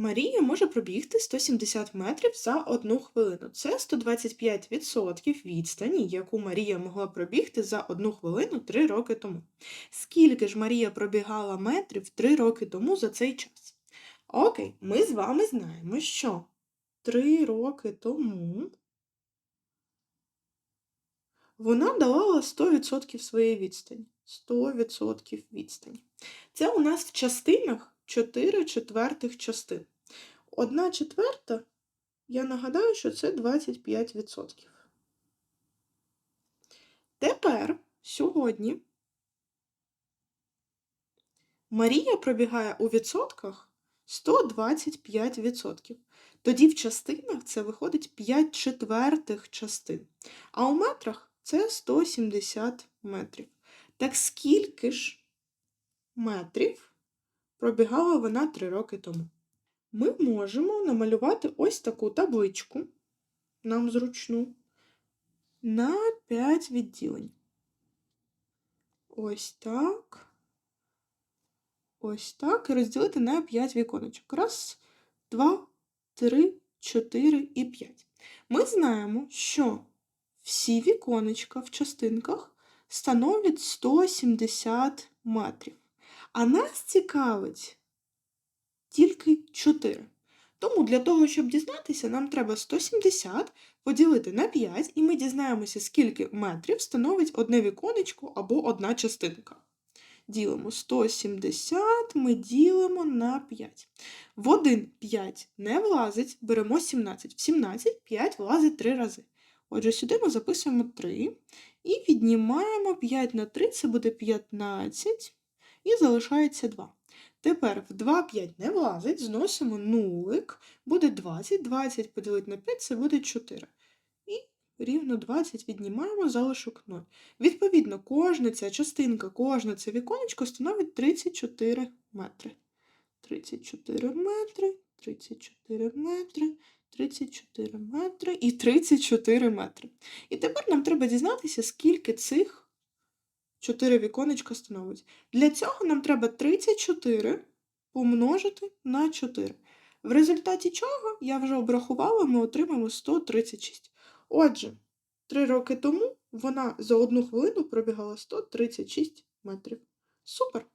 Марія може пробігти 170 метрів за одну хвилину. Це 125% відстані, яку Марія могла пробігти за одну хвилину 3 роки тому. Скільки ж Марія пробігала метрів 3 роки тому за цей час? Окей, ми з вами знаємо, що 3 роки тому вона давала 100% своєї відстані. 100% відстані. Це у нас в частинах 4 четвертих частин. Одна четверта, я нагадаю, що це 25%. Тепер, сьогодні, Марія пробігає у відсотках 125%. Тоді в частинах це виходить 5 четвертих частин. А у метрах це 170 метрів. Так скільки ж метрів пробігала вона 3 роки тому? Ми можемо намалювати ось таку табличку, нам зручну, на 5 відділень. Ось так. Ось так. І розділити на 5 віконечок. Раз, два, три, чотири і п'ять. Ми знаємо, що всі віконечка в частинках становлять 170 метрів. А нас цікавить тільки 4. Тому для того, щоб дізнатися, нам треба 170 поділити на 5, і ми дізнаємося, скільки метрів становить одне віконечко або одна частинка. Ділимо 170, ми ділимо на 5. В 1 5 не влазить, беремо 17. В 17 5 влазить 3 рази. Отже, сюди ми записуємо 3 і віднімаємо 5 на 3, це буде 15, і залишається 2. Тепер в 2 5 не влазить, зносимо нулик, буде 20, 20 поділити на 5 це буде 4. І рівно 20 віднімаємо залишок 0. Відповідно, кожна ця частинка, кожне це віконечко становить 34 метри. 34 метри, 34 метри, 34 метри і 34 метри. І тепер нам треба дізнатися, скільки цих 4 віконечка становить. Для цього нам треба 34 помножити на 4. В результаті чого, я вже обрахувала, ми отримаємо 136. Отже, 3 роки тому вона за одну хвилину пробігала 136 метрів. Супер!